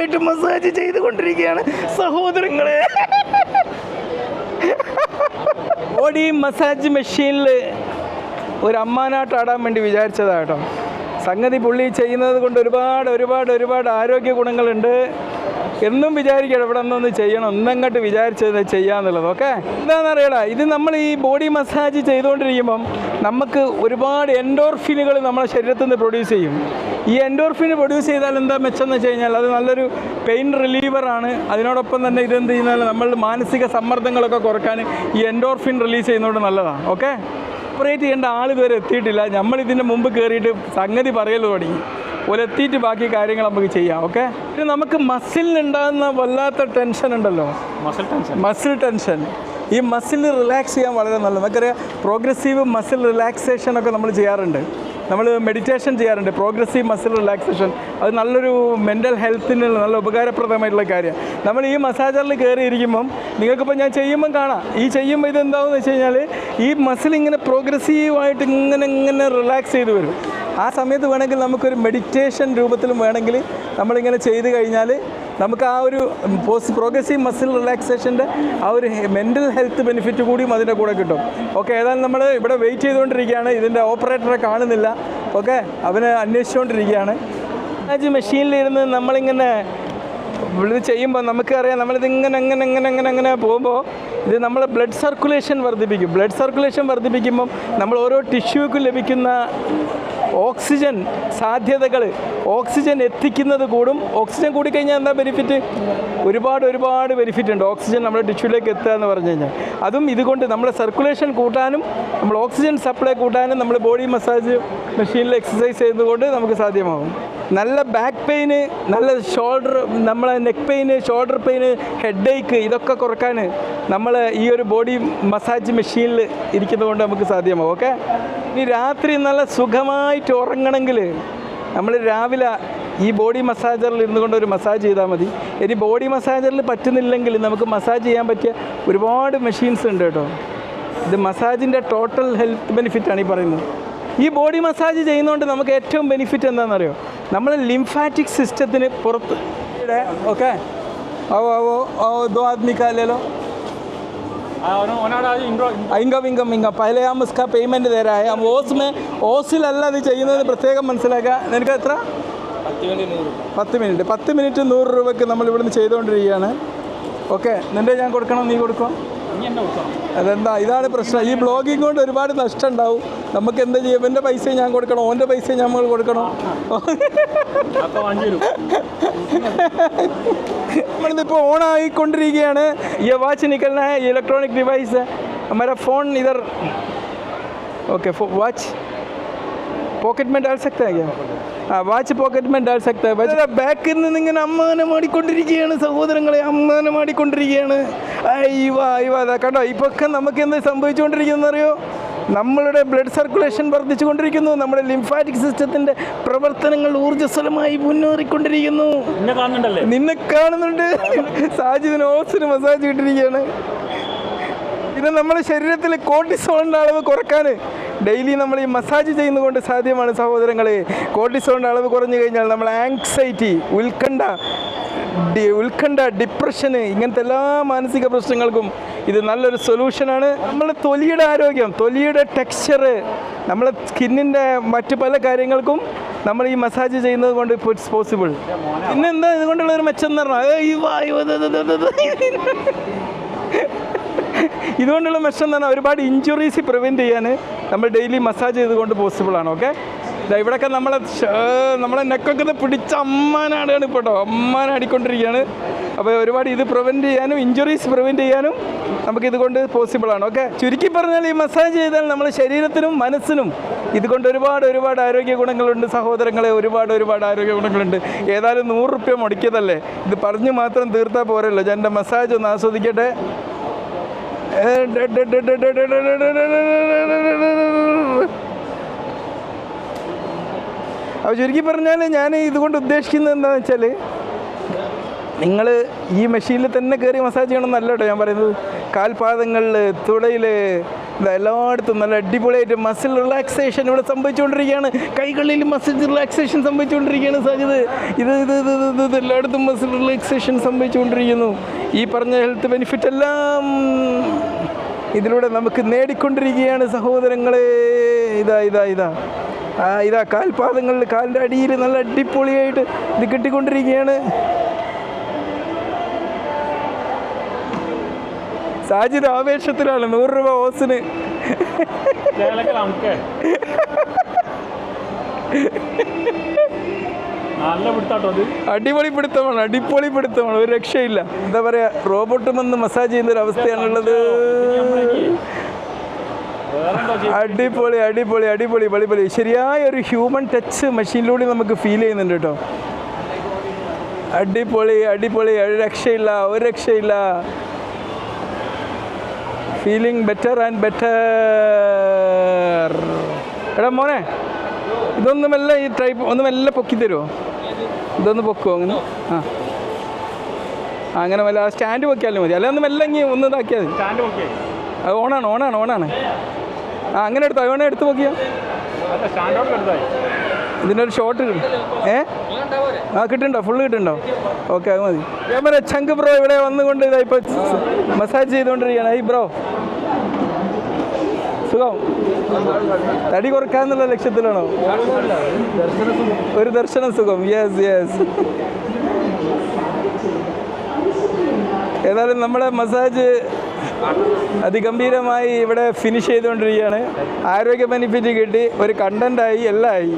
സുഖമായിട്ട് മസാജ് ചെയ്തുകൊണ്ടിരിക്കുകയാണ്. സഹോദരങ്ങളെ. ഓടി മസാജ് മെഷീനിൽ ഒരു അമ്മാനാട്ട് ആടാൻ വേണ്ടി വിചാരിച്ചതാട്ടോ സംഗതി പുള്ളി ചെയ്യുന്നത് കൊണ്ട് ഒരുപാട് ഒരുപാട് ഒരുപാട് ആരോഗ്യ ഗുണങ്ങളുണ്ട്. എന്നും വിചാരിക്കണം ഇവിടെ ഒന്നൊന്ന് ചെയ്യണം. ഒന്നങ്ങോട്ട് വിചാരിച്ചത് ചെയ്യാന്നുള്ളത് ഓക്കെ? എന്താണെന്നറിയടാ ഇത് നമ്മൾ ഈ ബോഡി മസാജ് ചെയ്തുകൊണ്ടിരിക്കുമ്പം നമുക്ക് ഒരുപാട് എൻഡോർഫിനുകൾ നമ്മുടെ ശരീരത്തിൽ നിന്ന് പ്രൊഡ്യൂസ് ചെയ്യും. ഈ എൻഡോർഫിൻ പ്രൊഡ്യൂസ് ചെയ്താൽ എന്താ മെച്ചം എന്ന് വെച്ച് കഴിഞ്ഞാൽ അത് നല്ലൊരു പെയിൻ റിലീവറാണ് അതിനോടൊപ്പം തന്നെ ഇതെന്ത് ചെയ്യുന്നാൽ നമ്മൾ മാനസിക സമ്മർദ്ദങ്ങളൊക്കെ കുറയ്ക്കാൻ ഈ എൻഡോർഫിൻ റിലീസ് ചെയ്യുന്നതുകൊണ്ട് നല്ലതാണ് ഓക്കെ? ഓപ്പറേറ്റ് ചെയ്യേണ്ട ആൾ ഇതുവരെ എത്തിയിട്ടില്ല. നമ്മൾ ഇതിന്റെ മുമ്പ് കയറിയിട്ട് സംഗതി പറയൽ തുടങ്ങി. ഒരു എത്തിയിട്ട് ബാക്കി കാര്യങ്ങൾ നമുക്ക് ചെയ്യാം ഓക്കെ പിന്നെ നമുക്ക് മസിലിനുണ്ടാകുന്ന വല്ലാത്ത ടെൻഷൻ ഉണ്ടല്ലോ. മസിൽ ടെൻഷൻ മസിൽ ടെൻഷൻ ഈ മസിൽ റിലാക്സ് ചെയ്യാൻ വളരെ നല്ലത്. നമുക്കറിയാം പ്രോഗ്രസീവ് മസിൽ റിലാക്സേഷൻ ഒക്കെ നമ്മൾ ചെയ്യാറുണ്ട്. നമ്മൾ മെഡിറ്റേഷൻ ചെയ്യാറുണ്ട്. പ്രോഗ്രസീവ് മസിൽ റിലാക്സേഷൻ അത് നല്ലൊരു മെന്റൽ ഹെൽത്തിന് നല്ല ഉപകാരപ്രദമായിട്ടുള്ള കാര്യമാണ് നമ്മൾ ഈ മസാജറിൽ കയറി ഇരിക്കുമ്പം നിങ്ങൾക്കിപ്പോൾ ഞാൻ ചെയ്യുമ്പം കാണാം. ഈ ചെയ്യുമ്പോൾ ഇത് എന്താണെന്ന് വെച്ച് കഴിഞ്ഞാൽ ഈ മസിൽ ഇങ്ങനെ പ്രോഗ്രസീവായിട്ട് ഇങ്ങനെ ഇങ്ങനെ റിലാക്സ് ചെയ്ത് വരും. ആ സമയത്ത് വേണമെങ്കിൽ നമുക്കൊരു മെഡിറ്റേഷൻ രൂപത്തിലും വേണമെങ്കിൽ നമ്മളിങ്ങനെ ചെയ്ത് കഴിഞ്ഞാൽ നമുക്ക് ആ ഒരു പോസ്റ്റ് പ്രോഗ്രസീവ് മസിൽ റിലാക്സേഷന്റെ ആ ഒരു മെന്റൽ ഹെൽത്ത് ബെനിഫിറ്റ് കൂടിയും അതിന്റെ കൂടെ കിട്ടും. ഓക്കെ ഏതായാലും നമ്മൾ ഇവിടെ വെയിറ്റ് ചെയ്തുകൊണ്ടിരിക്കുകയാണ്. ഇതിന്റെ ഓപ്പറേറ്ററെ കാണുന്നില്ല. ഓക്കെ അവന് അന്വേഷിച്ചുകൊണ്ടിരിക്കുകയാണ്. മസാജ് മെഷീനിലിരുന്ന് നമ്മളിങ്ങനെ ഇത് ചെയ്യുമ്പോൾ നമുക്കറിയാം നമ്മളിത് ഇങ്ങനെ അങ്ങനെ അങ്ങനെ അങ്ങനെ അങ്ങനെ പോകുമ്പോൾ ഇത് നമ്മൾ ബ്ലഡ് സർക്കുലേഷൻ വർദ്ധിപ്പിക്കും. ബ്ലഡ് സർക്കുലേഷൻ വർദ്ധിപ്പിക്കുമ്പം നമ്മൾ ഓരോ ടിഷ്യൂക്കും ലഭിക്കുന്ന ഓക്സിജൻ സാധ്യതകൾ ഓക്സിജൻ എത്തിക്കുന്നത് കൂടും. ഓക്സിജൻ കൂടിക്കഴിഞ്ഞാൽ എന്താ ബെനിഫിറ്റ് ഒരുപാട് ഒരുപാട് ബെനിഫിറ്റ് ഉണ്ട്. ഓക്സിജൻ നമ്മുടെ ടിഷ്യൂലേക്ക് എത്തുക എന്ന് പറഞ്ഞു കഴിഞ്ഞാൽ. അതും ഇതുകൊണ്ട് നമ്മുടെ സർക്കുലേഷൻ കൂട്ടാനും നമ്മൾ ഓക്സിജൻ സപ്ലൈ കൂട്ടാനും നമ്മൾ ബോഡി മസാജ് മെഷീനിൽ എക്സസൈസ് ചെയ്യുന്നതുകൊണ്ട് നമുക്ക് സാധ്യമാകും നല്ല ബാക്ക് പെയിന് നല്ല ഷോൾഡർ നമ്മളെ neck pain shoulder pain headache ഇതൊക്കെ കുറയ്ക്കാൻ നമ്മൾ ഈ ഒരു ബോഡി മസാജ് മെഷീനിൽ ഇരിക്കുന്നതുകൊണ്ട് നമുക്ക് സാധ്യമാകും ഓക്കെ ഇനി രാത്രി നല്ല സുഖമായിട്ട് ഉറങ്ങണമെങ്കിൽ നമ്മൾ രാവിലെ ഈ ബോഡി മസാജറിൽ ഇരുന്നു കൊണ്ട് ഒരു മസാജ് ചെയ്താൽ മതി. ഇനി ബോഡി മസാജറിൽ പറ്റുന്നില്ലെങ്കിൽ നമുക്ക് മസാജ് ചെയ്യാൻ പറ്റിയ ഒരുപാട് മെഷീൻസ് ഉണ്ട് കേട്ടോ. ഇത് മസാജിന്റെ ടോട്ടൽ ഹെൽത്ത് ബെനിഫിറ്റാണ് ഈ പറയുന്നത്. ഈ ബോഡി മസാജ് ചെയ്യുന്നതുകൊണ്ട് നമുക്ക് ഏറ്റവും ബെനിഫിറ്റ് എന്താണെന്നറിയോ? നമ്മൾ ലിംഫാറ്റിക് സിസ്റ്റത്തിന് പുറത്ത് ഓക്കെ. ഓ ഓ ഓ ദോ ആദ്മിക്കാലോ ഇൻകം ഇൻകം ഇൻകം. പഹലെ ഹം ഉസ്കാ പേയ്മെന്റ് തരാ. ഹൈ ഹം ഓസ് മേ ഓസിലല്ല ഇത് ചെയ്യുന്നത് പ്രത്യേകം മനസ്സിലാക്കുക. നിനക്ക് എത്ര? പത്ത് മിനിറ്റ്. പത്ത് മിനിറ്റ് നൂറ് രൂപയ്ക്ക് നമ്മൾ ഇവിടുന്ന് ചെയ്തുകൊണ്ടിരിക്കുകയാണ്. ഓക്കെ. നിന്റെ ഞാൻ കൊടുക്കണം? നീ കൊടുക്കണം അതെന്താ ഇതാണ് പ്രശ്നം ഈ ബ്ലോഗിങ് കൊണ്ട് ഒരുപാട് നഷ്ടം ഉണ്ടാവും നമുക്ക് എന്താ ചെയ്യും എൻ്റെ പൈസ ഞാൻ കൊടുക്കണം ഓൻ്റെ പൈസ നമ്മൾ കൊടുക്കണം നമ്മളിതിപ്പോൾ ഓൺ ആയിക്കൊണ്ടിരിക്കുകയാണ് ഈ വാച്ച് നിക്കലിന ഇലക്ട്രോണിക് ഡിവൈസ് हमारा फ़ोन इधर ओके वाच पॉकेट में डाल सकते हैं क्या ആ വാച്ച് പോക്കറ്റ് में डाल सकते हैं ബാക്കിൽ നിന്ന് ഇങ്ങനെ അമ്മാനം ആടിക്കൊണ്ടിരിക്കുകയാണ് സഹോദരങ്ങളെ അമ്മാനം ആടിക്കൊണ്ടിരിക്കുകയാണ് അയ്യോ അയ്യോ കണ്ടോ ഇപ്പൊക്കെ നമുക്ക് എന്ത് സംഭവിച്ചുകൊണ്ടിരിക്കുന്ന അറിയോ? നമ്മളുടെ ബ്ലഡ് സർക്കുലേഷൻ വർദ്ധിച്ചുകൊണ്ടിരിക്കുന്നു. നമ്മുടെ ലിംഫാറ്റിക് സിസ്റ്റത്തിന്റെ പ്രവർത്തനങ്ങൾ ഊർജസ്വലമായി മുന്നേറിക്കൊണ്ടിരിക്കുന്നു. നിന്നെ കാണുന്നുണ്ട്. സാജിദിന് ഓസിന് മസാജ് കിട്ടിയിരിക്കുകയാണ് പിന്നെ നമ്മുടെ ശരീരത്തിലെ കോർട്ടിസോളിന്റെ അളവ് കുറയ്ക്കാൻ ഡെയിലി നമ്മൾ ഈ മസാജ് ചെയ്യുന്നതുകൊണ്ട് സാധ്യമാണ് സഹോദരങ്ങളെ. കോർട്ടിസോളിന്റെ അളവ് കുറഞ്ഞു കഴിഞ്ഞാൽ നമ്മൾ ആങ്സൈറ്റി ഉത്കണ്ഠ ഉത്കണ്ഠ ഡിപ്രഷന് ഇങ്ങനത്തെ എല്ലാ മാനസിക പ്രശ്നങ്ങൾക്കും ഇത് നല്ലൊരു സൊല്യൂഷനാണ് നമ്മൾ തൊലിയുടെ ആരോഗ്യം തൊലിയുടെ ടെക്സ്ചർ നമ്മളെ സ്കിന്നിന്റെ മറ്റു പല കാര്യങ്ങൾക്കും നമ്മൾ ഈ മസാജ് ചെയ്യുന്നത് കൊണ്ട് ഇപ്പോൾ ഇറ്റ്സ് പോസിബിൾ പിന്നെന്താ ഇതുകൊണ്ടുള്ള ഒരു മെച്ചം എന്ന് പറഞ്ഞാൽ. ഇതുകൊണ്ടുള്ള മെച്ചം എന്ന് ഒരുപാട് ഇഞ്ചുറീസ് പ്രിവെന്റ് ചെയ്യാൻ നമ്മൾ ഡെയിലി മസാജ് ചെയ്തുകൊണ്ട് പോസിബിളാണ് ഓക്കെ ഇവിടെയൊക്കെ നമ്മളെ നമ്മളെ നെക്കൊക്കെ പിടിച്ച അമ്മാനാടുകയാണ് ഇപ്പോൾ കേട്ടോ അമ്മാനാടിക്കൊണ്ടിരിക്കുകയാണ് അപ്പോൾ ഒരുപാട് ഇത് പ്രിവെന്റ് ചെയ്യാനും ഇഞ്ചുറീസ് പ്രിവെന്റ് ചെയ്യാനും നമുക്ക് ഇതുകൊണ്ട് പോസിബിളാണ് ഓക്കെ ചുരുക്കി പറഞ്ഞാൽ ഈ മസാജ് ചെയ്താൽ നമ്മുടെ ശരീരത്തിനും മനസ്സിനും ഇതുകൊണ്ട് ഒരുപാട് ഒരുപാട് ആരോഗ്യ ഗുണങ്ങളുണ്ട് സഹോദരങ്ങളെ ഒരുപാട് ഒരുപാട് ആരോഗ്യ ഗുണങ്ങളുണ്ട് ഏതായാലും നൂറ് റുപ്യ മുടക്കിയതല്ലേ ഇത് പറഞ്ഞു മാത്രം തീർത്താൽ പോരല്ലോ ഞാൻ എന്റെ മസാജ് ഒന്ന് ആസ്വദിക്കട്ടെ അപ്പോൾ ചുരുക്കി പറഞ്ഞാൽ ഞാൻ ഇതുകൊണ്ട് ഉദ്ദേശിക്കുന്നത് എന്താണെന്ന് വെച്ചാൽ നിങ്ങൾ ഈ മെഷീനിൽ തന്നെ കയറി മസാജ് ചെയ്യണം എന്നല്ല കേട്ടോ ഞാൻ പറയുന്നത് കാൽപാദങ്ങളിൽ തുടയിൽ എല്ലായിടത്തും നല്ല അടിപൊളിയായിട്ട് മസിൽ റിലാക്സേഷൻ ഇവിടെ സംഭവിച്ചുകൊണ്ടിരിക്കുകയാണ്. കൈകളിൽ മസിൽ റിലാക്സേഷൻ സംഭവിച്ചുകൊണ്ടിരിക്കുകയാണ് സാജിത് ഇത് ഇത് ഇത് ഇത് ഇത് എല്ലായിടത്തും മസിൽ റിലാക്സേഷൻ സംഭവിച്ചുകൊണ്ടിരിക്കുന്നു. ഈ പറഞ്ഞ ഹെൽത്ത് ബെനിഫിറ്റ് എല്ലാം ഇതിലൂടെ നമുക്ക് നേടിക്കൊണ്ടിരിക്കുകയാണ് സഹോദരങ്ങളെ. ഇതാ ഇതാ ഇതാ. ഇതാ കാൽപാദങ്ങളിൽ കാലിന്റെ അടിയിൽ നല്ല അടിപൊളിയായിട്ട് ഇത് കിട്ടിക്കൊണ്ടിരിക്കുകയാണ്. സാജിദ് ആവേശത്തിലാണ് നൂറ് രൂപ ഓസിന്. അടിപൊളി പിടുത്തമാണ് അടിപൊളി പിടുത്തമാണ് ഒരു രക്ഷയില്ല. എന്താ പറയാ റോബോട്ട് വന്ന് മസാജ് ചെയ്യുന്ന ഒരു അവസ്ഥയാണുള്ളത്. അടിപൊളി അടിപൊളി അടിപൊളി പളിപൊളി ശരിയായ ഒരു ഹ്യൂമൻ ടച്ച് മെഷീനിലൂടെ നമുക്ക് ഫീൽ ചെയ്യുന്നുണ്ട് കേട്ടോ. അടിപൊളി അടിപൊളി. ഒരു രക്ഷയില്ല ഒരു രക്ഷയില്ല. ഫീലിംഗ് ബെറ്റർ ആൻഡ് ബെറ്റർ എടാ മോനെ ഇതൊന്നുമല്ല മെല്ലെ ഈ ടൈപ്പ് ഒന്ന് മെല്ലെ പൊക്കി തരുമോ ഇതൊന്ന് പൊക്കുമോ അങ്ങനെ? ആ. അങ്ങനെ വല്ല സ്റ്റാൻഡ് പൊക്കിയാലും മതി. അല്ലെ ഒന്ന് മെല്ലെ ഒന്ന് ഇതാക്കിയാൽ മതി. അത് ഓണാണ് ഓണാണ് ഓണാണ്. ആ അങ്ങനെ എടുത്തോ? വേണേ എടുത്ത് നോക്കിയോ ഇതിന്റെ ഒരു ഷോട്ട് ഏ? ആ കിട്ടുന്നുണ്ടോ? ഫുള്ള് കിട്ടുന്നുണ്ടോ? ഓക്കെ അത് മതി. ക്യാമറ ചങ്ക് ബ്രോ ഇവിടെ വന്നുകൊണ്ട് ഇതാ ഇപ്പോൾ മസാജ് ചെയ്തുകൊണ്ടിരിക്കുകയാണ്. ഈ ബ്രോ സുഖം? തടി കുറക്കാന്നുള്ള ലക്ഷ്യത്തിലാണോ? ഒരു ദർശന സുഖം. യെസ് യെസ് ഏതായാലും നമ്മുടെ മസാജ് അതിഗംഭീരമായി ഇവിടെ ഫിനിഷ് ചെയ്തുകൊണ്ടിരിക്കുകയാണ്. ആരോഗ്യ ബെനിഫിറ്റ് കിട്ടി ഒരു കണ്ടന്റായി എല്ലാം ആയി.